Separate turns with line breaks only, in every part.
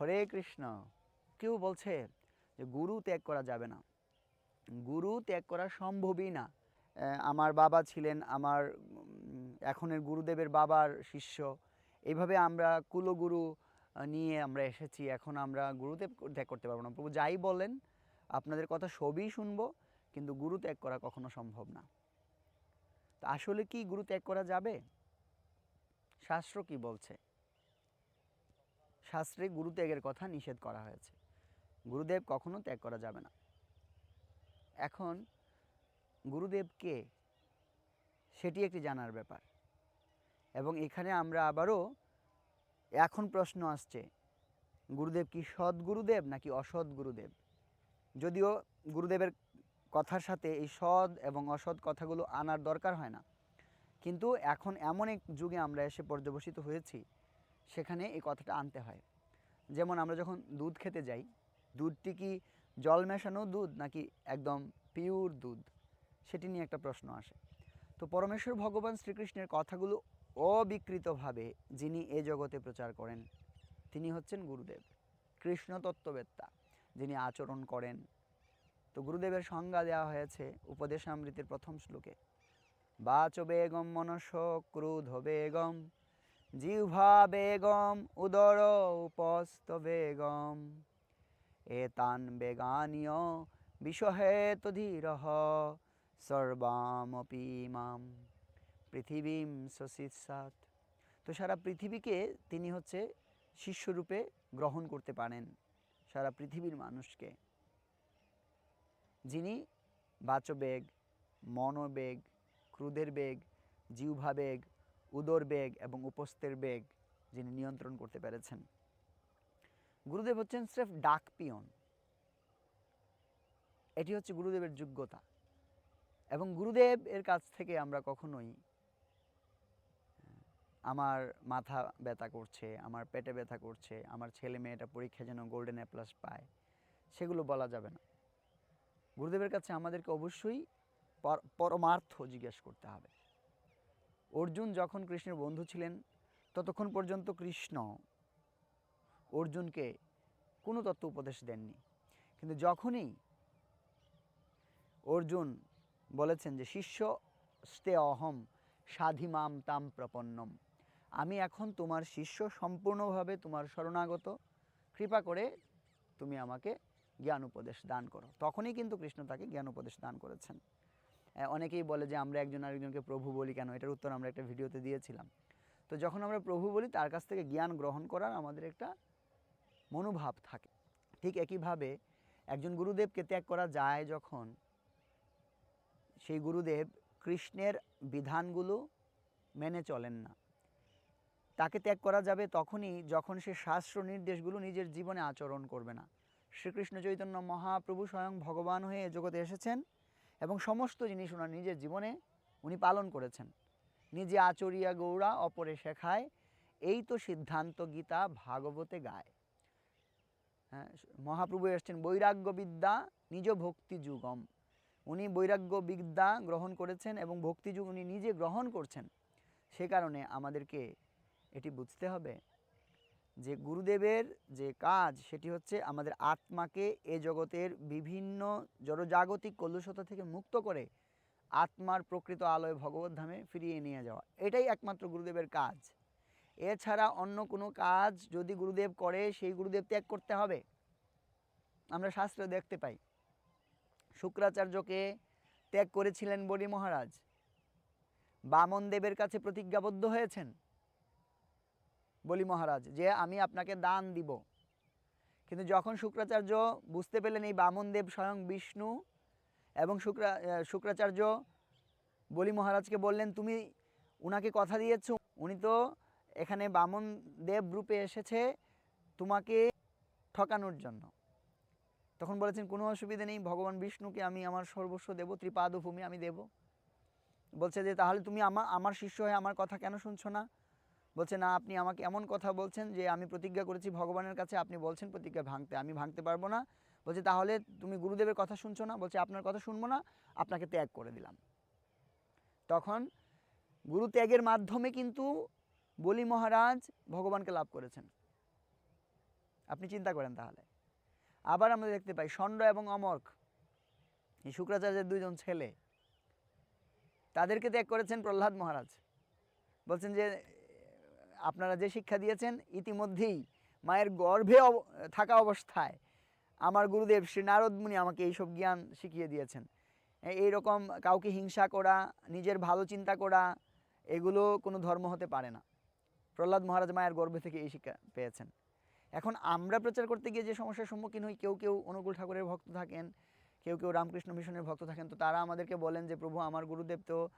হরে কৃষ্ণ। কেউ বলছে যে গুরু ত্যাগ করা যাবে না। গুরু ত্যাগ করা সম্ভবই না। আমার বাবা ছিলেন আমার এখনের গুরুদেবের বাবার শিষ্য। এইভাবে আমরা কুলগুরু নিয়ে আমরা এসেছি। এখন আমরা গুরুদেব ত্যাগ করতে পারব না। প্রভু যাই বলেন, আপনাদের কথা সবই শুনব, কিন্তু গুরু ত্যাগ করা কখনো সম্ভব না। আসলে কি গুরু ত্যাগ করা যাবে? শাস্ত্র কি বলছে? শাস্ত্রে গুরু ত্যাগের কথা নিষেধ করা হয়েছে। গুরুদেব কখনো ত্যাগ করা যাবে না। এখন গুরুদেব কে সেটি একটি জানার ব্যাপার। এবং এখানে আমরা আবারও এখন প্রশ্ন আসছে, গুরুদেব কি সৎ গুরুদেব নাকি অসৎ গুরুদেব? যদিও গুরুদেবের কথার সাথে এই সৎ এবং অসৎ কথাগুলো আনার দরকার হয় না। কিন্তু এখন এমন এক যুগে আমরা এসে পর্যবসিত হয়েছি সেখানে এই কথাটা আনতে হয়। যেমন আমরা যখন দুধ খেতে যাই, দুধটি কি জল মেশানো দুধ নাকি একদম পিওর দুধ? সেটি নিয়ে একটা প্রশ্ন আসে। তো পরমেশ্বর ভগবান শ্রীকৃষ্ণের কথাগুলো অবিকৃতভাবে যিনি এ জগতে প্রচার করেন, তিনি হচ্ছেন গুরুদেব কৃষ্ণ তত্ত্ববেত্তা যিনি আচরণ করেন। তো গুরুদেবের সংজ্ঞা দেওয়া হয়েছে উপদেশামৃতের প্রথম শ্লোকে বাচ বেগম মনস ক্রোধ বেগম জিহ্বা বেগম, উদর উপস্থ বেগম। এতান বেগানীয়, বিষহেত ধীর সর্বামপি মাম। পৃথিবীম সশিসাত তো সারা পৃথিবীকে তিনি হচ্ছে শিষ্যরূপে গ্রহণ করতে পারেন সারা পৃথিবীর মানুষকে। যিনি বাচবেগ, মনোবেগ ক্রোধের বেগ, জিহ্বা বেগ উদর বেগ এবং উপস্থের বেগ যিনি নিয়ন্ত্রণ করতে পেরেছেন। গুরুদেব হচ্ছেন স্রেফ ডাক পিয়ন। এটি হচ্ছে গুরুদেবের যোগ্যতা। এবং গুরুদেব এর কাছ থেকে আমরা কখনোই আমার মাথা ব্যথা করছে, আমার পেটে ব্যথা করছে, আমার ছেলে মেয়েটা পরীক্ষা যেন গোল্ডেন এ প্লাস পায়, সেগুলো বলা যাবে না। গুরুদেবের কাছে আমাদেরকে অবশ্যই পরমার্থ জিজ্ঞেস করতে হবে। অর্জুন যখন কৃষ্ণের বন্ধু ছিলেন, ততক্ষণ পর্যন্ত কৃষ্ণ অর্জুনকে কোনো তত্ত্ব উপদেশ দেননি। কিন্তু যখনই অর্জুন বলেছেন যে, শিষ্য স্তে অহম সাধিমাম তাম প্রপন্নম। আমি এখন তোমার শিষ্য সম্পূর্ণভাবে তোমার শরণাগত। কৃপা করে তুমি আমাকে জ্ঞান উপদেশ দান করো। তখনই কিন্তু কৃষ্ণ তাকে জ্ঞান উপদেশ দান করেছেন। অনেকেই বলে যে আমরা একজন আরেকজনকে প্রভু বলি কেন? এটার উত্তর আমরা একটা ভিডিওতে দিয়েছিলাম। তো যখন আমরা প্রভু বলি, তার কাছ থেকে জ্ঞান গ্রহণ করার আমাদের একটা মনোভাব থাকে। ঠিক একইভাবে একজন গুরুদেবকে ত্যাগ করা যায় যখন সেই গুরুদেব কৃষ্ণের বিধানগুলো মেনে চলেন না। তাকে ত্যাগ করা যাবে তখনই যখন সে শাস্ত্র নির্দেশগুলো নিজের জীবনে আচরণ করবে না। শ্রীকৃষ্ণ চৈতন্য মহাপ্রভু স্বয়ং ভগবান হয়ে জগতে এসেছেন। এবং সমস্ত জিনিস ওনার নিজের জীবনে উনি পালন করেছেন। নিজে আচরিয়া গৌড়া, অপরে শেখায়। এই তো সিদ্ধান্ত গীতা ভাগবতে গায়। হ্যাঁ মহাপ্রভু এসছেন বৈরাগ্য বিদ্যা নিজ ভক্তি যুগম। উনি বৈরাগ্য বিদ্যা গ্রহণ করেছেন এবং ভক্তিযুগ উনি নিজে গ্রহণ করছেন। সে কারণে আমাদেরকে এটি বুঝতে হবে। যে গুরুদেবের যে কাজ, সেটি হচ্ছে আমাদের আত্মাকে এ জগতের বিভিন্ন জড়জাগতিক কলুষতা থেকে মুক্ত করে আত্মার প্রকৃত আলোয় ভগবত ধামে ফিরিয়ে নিয়ে যাওয়া। এটাই একমাত্র গুরুদেবের কাজ। এছাড়া অন্য কোনো কাজ যদি গুরুদেব করে, সেই গুরুদেব ত্যাগ করতে হবে। আমরা শাস্ত্রে দেখতে পাই, শুক্রাচার্যকে ত্যাগ করেছিলেন বলি মহারাজ। বামন দেবের কাছে প্রতিজ্ঞাবদ্ধ হয়েছেন। বলি মহারাজ, যে আমি আপনাকে দান দিব। কিন্তু যখন শুক্রাচার্য বুঝতে পেলেন এই বামনদেব স্বয়ং বিষ্ণু এবং শুক্রা শুক্রাচার্য বলি মহারাজকে বললেন, তুমি উনাকে কথা দিয়েছ, উনি তো এখানে বামন দেব রূপে এসেছে তোমাকে ঠকানোর জন্য। তখন বলেছেন, কোনো অসুবিধা নেই, ভগবান বিষ্ণুকে আমি আমার সর্বস্ব দেব, ত্রিপাদভূমি আমি দেব। বলছে যে, তাহলে তুমি আমার আমার শিষ্য হয়ে আমার কথা কেন শুনছো না? বলছে, না, আপনি আমাকে এমন কথা বলছেন যে আমি প্রতিজ্ঞা করেছি ভগবানের কাছে, আপনি বলছেন প্রতিজ্ঞা ভাঙতে। আমি ভাঙতে পারব না। বলছে, তাহলে তুমি গুরুদেবের কথা শুনছো না? বলছে, আপনার কথা শুনব না, আপনাকে ত্যাগ করে দিলাম। তখন গুরু ত্যাগের মাধ্যমে কিন্তু বলি মহারাজ ভগবানকে লাভ করেছেন। আপনি চিন্তা করেন তাহলে। আবার আমরা দেখতে পাই, ষণ্ড এবং অমর্ক, এই শুক্রাচার্যের দুইজন ছেলে, তাদেরকে ত্যাগ করেছেন প্রহ্লাদ মহারাজ। বলছেন যে আপনারা যে শিক্ষা দিয়েছেন, ইতিমধ্যেই মায়ের গর্ভে থাকা অবস্থায় আমার গুরুদেব শ্রী নারদ মুনি আমাকে এইসব জ্ঞান শিখিয়ে দিয়েছেন। এ- এইরকম কাউকে হিংসা করা, নিজের ভালো চিন্তা করা, এগুলো কোনো ধর্ম হতে পারে না। প্রহ্লাদ মহারাজ মায়ের গর্ভে থেকে এই শিক্ষা পেয়েছেন। এখন আমরা প্রচার করতে গিয়ে যে সমস্যার সম্মুখীন হই, কেউ কেউ অনুকূল ঠাকুরের ভক্ত থাকেন, কেউ কেউ রামকৃষ্ণ মিশনের ভক্ত থাকেন, তো তারা আমাদেরকে বলেন যে, প্রভু, আমার গুরুদেব তো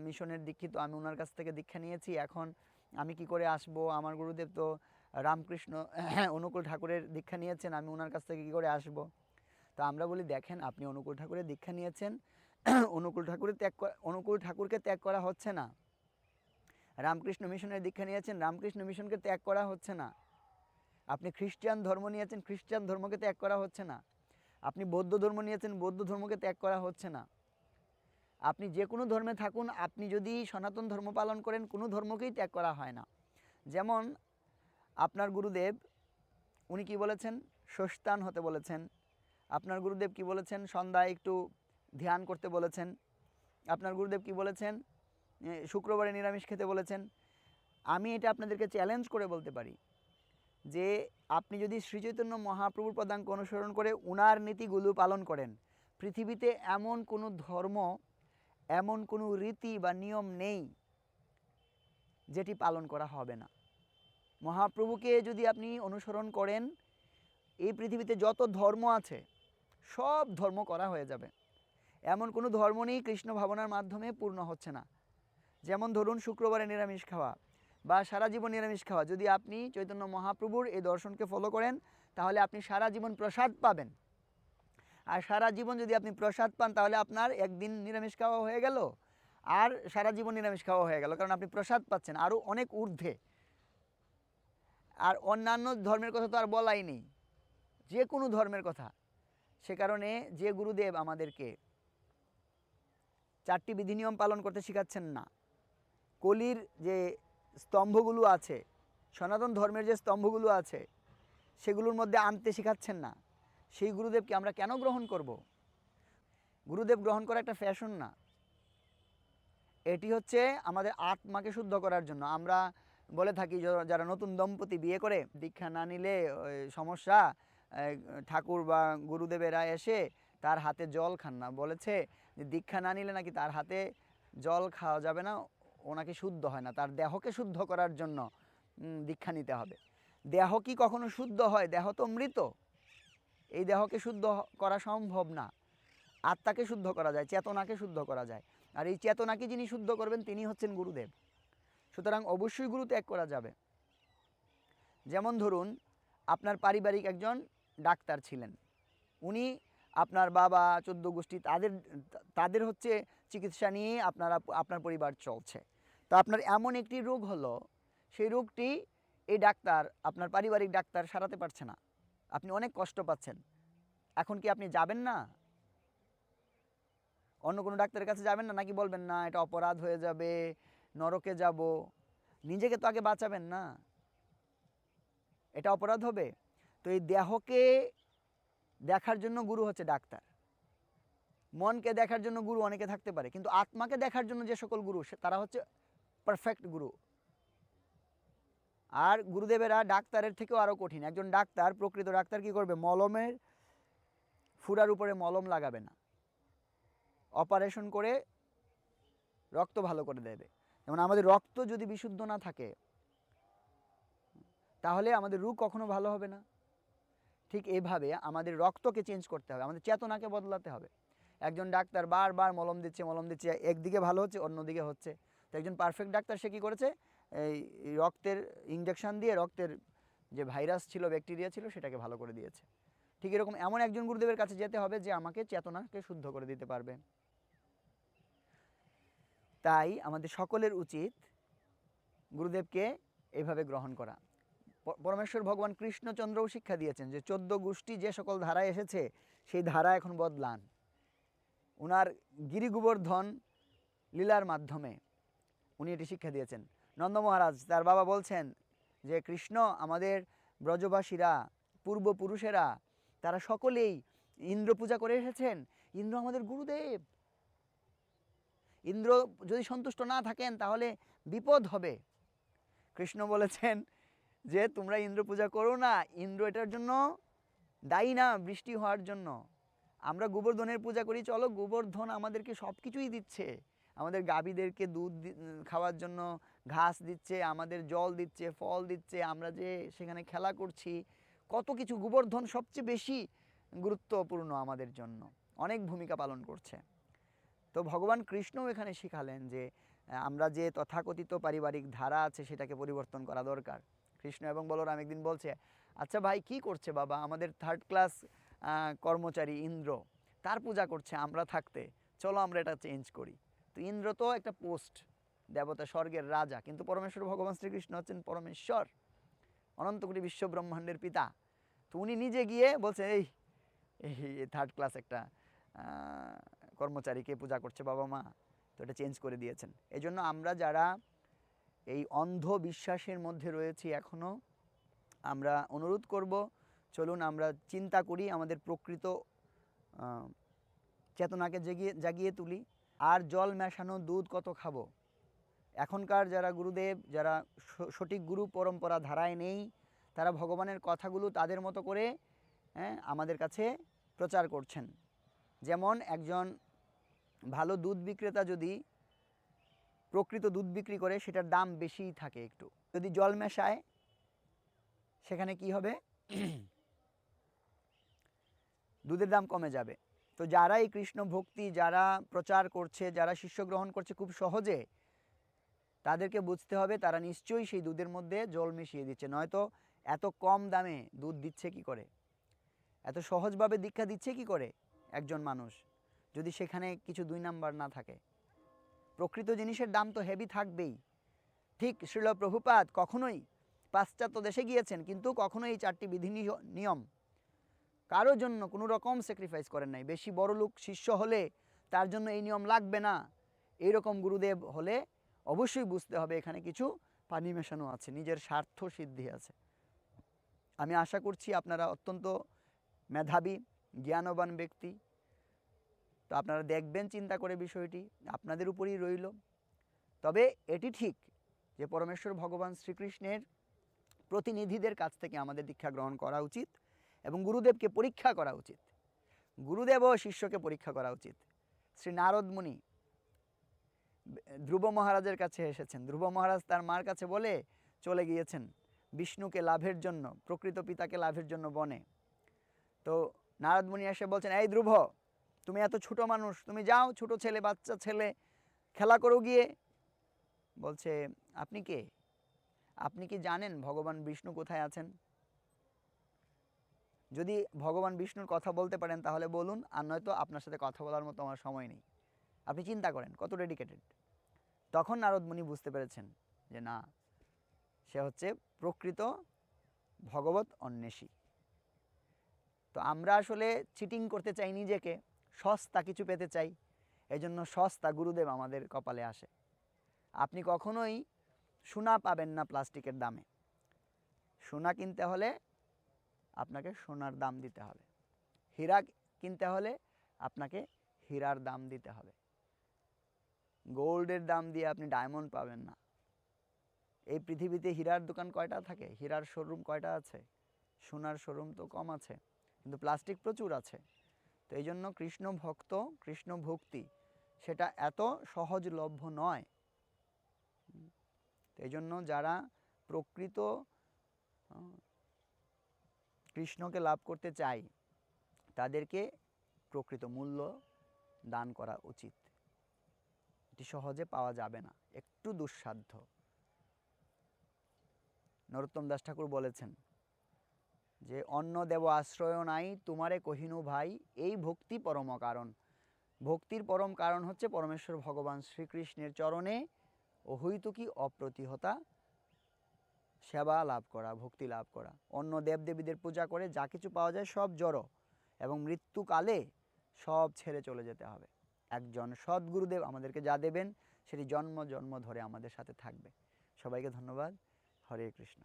মিশনের দীক্ষিত, আমি ওনার কাছ থেকে দীক্ষা নিয়েছি, এখন আমি কি করে আসব? আমার গুরুদেব তো রামকৃষ্ণ অনুকূল ঠাকুরের দীক্ষা নিয়েছেন, আমি ওনার কাছ থেকে কী করে আসব? তো আমরা বলি, দেখেন, আপনি অনুকূল ঠাকুরের দীক্ষা নিয়েছেন, অনুকূল ঠাকুরের ত্যাগ অনুকূল ঠাকুরকে ত্যাগ করা হচ্ছে না। রামকৃষ্ণ মিশনের দীক্ষা নিয়েছেন, রামকৃষ্ণ মিশনকে ত্যাগ করা হচ্ছে না। আপনি খ্রিস্টান ধর্ম নিয়েছেন, খ্রিস্টান ধর্মকে ত্যাগ করা হচ্ছে না। আপনি বৌদ্ধ ধর্ম নিয়েছেন, বৌদ্ধ ধর্মকে ত্যাগ করা হচ্ছে না। আপনি যে কোনো ধর্মে থাকুন, আপনি যদি সনাতন ধর্ম পালন করেন, কোনো ধর্মকেই ত্যাগ করা হয় না। যেমন আপনার গুরুদেব, উনি কি বলেছেন? স্বস্তান হতে বলেছেন। আপনার গুরুদেব কি বলেছেন? সন্ধ্যায় একটু ধ্যান করতে বলেছেন। আপনার গুরুদেব কি বলেছেন? শুক্রবারে নিরামিষ খেতে বলেছেন। আমি এটা আপনাদেরকে চ্যালেঞ্জ করে বলতে পারি যে, আপনি যদি শ্রীচৈতন্য মহাপ্রভুর পদাঙ্ক অনুসরণ করে উনার নীতিগুলো পালন করেন, পৃথিবীতে এমন কোনো ধর্ম এমন কোনো রীতি বা নিয়ম নেই যেটি পালন করা হবে না। মহাপ্রভুকে যদি আপনি অনুসরণ করেন, এই পৃথিবীতে যত ধর্ম আছে, সব ধর্ম করা হয়ে যাবে। এমন কোনো ধর্ম নেই কৃষ্ণ ভাবনার মাধ্যমে পূর্ণ হচ্ছে না। যেমন ধরুন শুক্রবারে নিরামিষ খাওয়া বা সারা জীবন নিরামিষ খাওয়া। যদি আপনি চৈতন্য মহাপ্রভুর এই দর্শনকে ফলো করেন, তাহলে আপনি সারা জীবন প্রসাদ পাবেন। আর সারা জীবন যদি আপনি প্রসাদ পান, তাহলে আপনার একদিন নিরামিষ খাওয়া হয়ে গেল। আর সারা জীবন নিরামিষ খাওয়া হয়ে গেল, কারণ আপনি প্রসাদ পাচ্ছেন আরও অনেক ঊর্ধ্বে। আর অন্যান্য ধর্মের কথা তো আর বলাই নেই, যে কোনো ধর্মের কথা। সে কারণে যে গুরুদেব আমাদেরকে চারটি বিধিনিয়ম পালন করতে শেখাচ্ছেন না, কলির যে স্তম্ভগুলো আছে, সনাতন ধর্মের যে স্তম্ভগুলো আছে, সেগুলোর মধ্যে আনতে শেখাচ্ছেন না। সেই গুরুদেবকে আমরা কেন গ্রহণ করব? গুরুদেব গ্রহণ করা একটা ফ্যাশন না। এটি হচ্ছে আমাদের আত্মাকে শুদ্ধ করার জন্য। আমরা বলে থাকি যারা নতুন দম্পতি বিয়ে করে, দীক্ষা না নিলে সমস্যা ঠাকুর বা গুরুদেবেরা এসে তার হাতে জল খান না। বলেছে যে দীক্ষা না নিলে নাকি তার হাতে জল খাওয়া যাবে না, ওনাকে শুদ্ধ হয় না। তার দেহকে শুদ্ধ করার জন্য দীক্ষা নিতে হবে। দেহ কি কখনো শুদ্ধ হয়? দেহ তো মৃত। এই দেহকে শুদ্ধ করা সম্ভব না। আত্মাকে শুদ্ধ করা যায়, চেতনাকে শুদ্ধ করা যায়। আর এই চেতনাকে যিনি শুদ্ধ করবেন, তিনি হচ্ছেন গুরুদেব। সুতরাং অবশ্যই গুরু ত্যাগ করা যাবে। যেমন ধরুন, আপনার পারিবারিক একজন ডাক্তার ছিলেন। উনি আপনার বাবা, চোদ্দ গোষ্ঠী, তাদের তাদের হচ্ছে চিকিৎসা নিয়ে আপনারা, আপনার পরিবার চলছে। তো আপনার এমন একটি রোগ হলো, সেই রোগটি এই ডাক্তার, আপনার পারিবারিক ডাক্তার সারাতে পারছে না। আপনি অনেক কষ্ট পাচ্ছেন। এখন কি আপনি যাবেন না? অন্য কোনো ডাক্তারের কাছে যাবেন না নাকি বলবেন, না, এটা অপরাধ হয়ে যাবে, নরকে যাব নিজেকে তো আগে বাঁচাবেন না। এটা অপরাধ হবে। তো এই দেহকে দেখার জন্য গুরু হচ্ছে ডাক্তার। মনকে দেখার জন্য গুরু অনেকে থাকতে পারে। কিন্তু আত্মাকে দেখার জন্য যে সকল গুরু তারা হচ্ছে পারফেক্ট গুরু। আর গুরুদেবেরা ডাক্তারের থেকেও আরও কঠিন। একজন ডাক্তার, প্রকৃত ডাক্তার কি করবে? মলমের ফুরার উপরে মলম লাগাবে না। অপারেশন করে রক্ত ভালো করে দেবে। যেমন আমাদের রক্ত যদি বিশুদ্ধ না থাকে, তাহলে আমাদের রোগ কখনো ভালো হবে না। ঠিক এভাবে আমাদের রক্তকে চেঞ্জ করতে হবে। আমাদের চেতনাকে বদলাতে হবে। একজন ডাক্তার বারবার মলম দিচ্ছে মলম দিচ্ছে, একদিকে ভালো হচ্ছে, অন্যদিকে হচ্ছে। তো একজন পারফেক্ট ডাক্তার সে কী করেছে? এই রক্তের ইঞ্জেকশন দিয়ে রক্তের যে ভাইরাস ছিল ব্যাকটেরিয়া ছিল, সেটাকে ভালো করে দিয়েছে। ঠিক এরকম এমন একজন গুরুদেবের কাছে যেতে হবে যে আমাকে চেতনাকে শুদ্ধ করে দিতে পারবে। তাই আমাদের সকলের উচিত গুরুদেবকে এভাবে গ্রহণ করা। পরমেশ্বর ভগবান কৃষ্ণচন্দ্রও শিক্ষা দিয়েছেন যে চোদ্দ গোষ্ঠী যে সকল ধারায় এসেছে, সেই ধারা এখন বদলান। ওনার গিরিগোবর্ধন লীলার মাধ্যমে উনি এটি শিক্ষা দিয়েছেন। নন্দ মহারাজ তার বাবা বলছেন যে, কৃষ্ণ, আমাদের ব্রজবাসীরা, পূর্বপুরুষেরা, তারা সকলেই ইন্দ্র পূজা করে এসেছেন। ইন্দ্র আমাদের গুরুদেব। ইন্দ্র যদি সন্তুষ্ট না থাকেন, তাহলে বিপদ হবে। কৃষ্ণ বলেছেন যে, তোমরা ইন্দ্র পূজা করো না। ইন্দ্র এটার জন্য দায়ী না বৃষ্টি হওয়ার জন্য। আমরা গোবর্ধনের পূজা করি। চলো গোবর্ধন আমাদেরকে সব কিছুই দিচ্ছে। আমাদের গাভীদেরকে দুধ খাওয়ার জন্য ঘাস দিচ্ছে, আমাদের জল দিচ্ছে, ফল দিচ্ছে, আমরা যে সেখানে খেলা করছি, কত কিছু গোবর্ধন সবচেয়ে বেশি গুরুত্বপূর্ণ আমাদের জন্য, অনেক ভূমিকা পালন করছে। তো ভগবান কৃষ্ণও এখানে শিখালেন যে আমরা যে তথাকথিত পারিবারিক ধারা আছে সেটাকে পরিবর্তন করা দরকার। কৃষ্ণ এবং বলরাম একদিন বলছে আচ্ছা ভাই, কি করছে বাবা? আমাদের থার্ড ক্লাস কর্মচারী ইন্দ্র, তার পূজা করছে, আমরা থাকতে, চলো আমরা এটা চেঞ্জ করি। তো ইন্দ্র তো একটা পোস্ট, দেবতা স্বর্গের রাজা, কিন্তু পরমেশ্বর ভগবান শ্রীকৃষ্ণ হচ্ছেন পরমেশ্বর অনন্তকুটি বিশ্ব ব্রহ্মাণ্ডের পিতা। তো উনি নিজে গিয়ে বলছে, এই থার্ড ক্লাস একটা কর্মচারীকে পূজা করছে বাবা মা। তো এটা চেঞ্জ করে দিয়েছেন। এই জন্য আমরা যারা এই অন্ধ বিশ্বাসের মধ্যে রয়েছি এখনও আমরা অনুরোধ করব, চলুন আমরা চিন্তা করি, আমাদের প্রকৃত চেতনাকে জেগিয়ে, জাগিয়ে তুলি। আর জল মেশানো দুধ কত খাব? এখনকার যারা গুরুদেব, যারা সঠিক গুরু পরম্পরা ধারায় নেই, তারা ভগবানের কথাগুলো তাদের মতো করে হ্যাঁ আমাদের কাছে প্রচার করছেন। যেমন একজন ভালো দুধ বিক্রেতা যদি প্রকৃত দুধ বিক্রি করে, সেটার দাম বেশিই থাকে একটু। যদি জল মেশায়, সেখানে কি হবে? দুধের দাম কমে যাবে। তো যারা এই কৃষ্ণ ভক্তি, যারা প্রচার করছে, যারা শিষ্য গ্রহণ করছে খুব সহজে, তাদেরকে বুঝতে হবে তারা নিশ্চয়ই সেই দুধের মধ্যে জল মিশিয়ে দিচ্ছে। নয়তো এত কম দামে দুধ দিচ্ছে কি করে? এত সহজভাবে দীক্ষা দিচ্ছে কি করে একজন মানুষ যদি সেখানে কিছু দুই নাম্বার না থাকে? প্রকৃত জিনিসের দাম তো হেভি থাকবেই। ঠিক শ্রীল প্রভুপাত কখনোই পাশ্চাত্য দেশে গিয়েছেন, কিন্তু কখনোই চারটি বিধি নিয়ম কারোর জন্য কোনো রকম স্যাক্রিফাইস করেন নাই। বেশি বড় লোক শিষ্য হলে তার জন্য এই নিয়ম লাগবে না। এইরকম গুরুদেব হলে অবশ্যই বুঝতে হবে এখানে কিছু পানি মেশানো আছে, নিজের স্বার্থ সিদ্ধি আছে। আমি আশা করছি আপনারা অত্যন্ত মেধাবী, জ্ঞানবান ব্যক্তি। তো আপনারা দেখবেন, চিন্তা করে বিষয়টি, আপনাদের উপরেই রইল। তবে এটি ঠিক যে, পরমেশ্বর ভগবান শ্রীকৃষ্ণের প্রতিনিধিদের কাছ থেকে আমাদের দীক্ষা গ্রহণ করা উচিত। এবং গুরুদেবকে পরীক্ষা করা উচিত। গুরুদেব ও শিষ্যকে পরীক্ষা করা উচিত। শ্রী নারদ মুনি ধ্রুব মহারাজের কাছে এসেছেন। ধ্রুব মহারাজ তার মার কাছে বলে চলে গিয়েছেন। বিষ্ণুকে লাভের জন্য, প্রকৃত পিতাকে লাভের জন্য বনে। তো নারদ মুনি এসে বলছেন, এই ধ্রুব, তুমি এত ছোট মানুষ, তুমি যাও, ছোট ছেলে, বাচ্চা ছেলে, খেলা করো গিয়ে। বলছে, আপনি কে? আপনি কি জানেন ভগবান বিষ্ণু কোথায় আছেন? যদি ভগবান বিষ্ণুর কথা বলতে পারেন, তাহলে বলুন। আর নয়তো আপনার সাথে কথা বলার মতো আমার সময় নেই। আপনি চিন্তা করেন, কত ডেডিকেটেড তখন নারদ মুনি বুঝতে পেরেছেন যে না, সে হচ্ছে প্রকৃত ভগবত অন্বেষী। তো আমরা আসলে চিটিং করতে চাই নিজেকে, সস্তা কিছু পেতে চাই এই জন্য সস্তা গুরুদেব আমাদের কপালে আসে। আপনি কখনোই সোনা পাবেন না প্লাস্টিকের দামে। সোনা কিনতে হলে আপনাকে সোনার দাম দিতে হবে। হীরা কিনতে হলে আপনাকে হীরার দাম দিতে হবে। গোল্ডের দাম দিয়ে আপনি ডায়মন্ড পাবেন না। এই পৃথিবীতে হীরার দোকান কয়টা থাকে? হীরার শোরুম কয়টা আছে? সোনার শোরুম তো কম আছে, কিন্তু প্লাস্টিক প্রচুর আছে। তো এই জন্য কৃষ্ণ ভক্ত, কৃষ্ণ ভক্তি, সেটা এত সহজলভ্য নয়। এই জন্য যারা প্রকৃত কৃষ্ণকে লাভ করতে চাই, তাদেরকে প্রকৃত মূল্য দান করা উচিত। এটি সহজে পাওয়া যাবে না, একটু দুঃসাধ্য। নরোত্তম দাস ঠাকুর বলেছেন যে, অন্ন দেব আশ্রয় নাই, তোমারে কহিনু ভাই, এই ভক্তি পরম কারণ। ভক্তির পরম কারণ হচ্ছে পরমেশ্বর ভগবান শ্রীকৃষ্ণের চরণে অহৈতুকী অপ্রতিহতা সেবা লাভ করা, ভক্তি লাভ করা। অন্য দেবদেবীদের পূজা করে যা কিছু পাওয়া যায় সব জড়ো এবং মৃত্যুকালে সব ছেড়ে চলে যেতে হবে। একজন সদ্গুরুদেব আমাদেরকে যা দেবেন, সেটি জন্ম জন্ম ধরে আমাদের সাথে থাকবে। সবাইকে ধন্যবাদ। হরে কৃষ্ণ।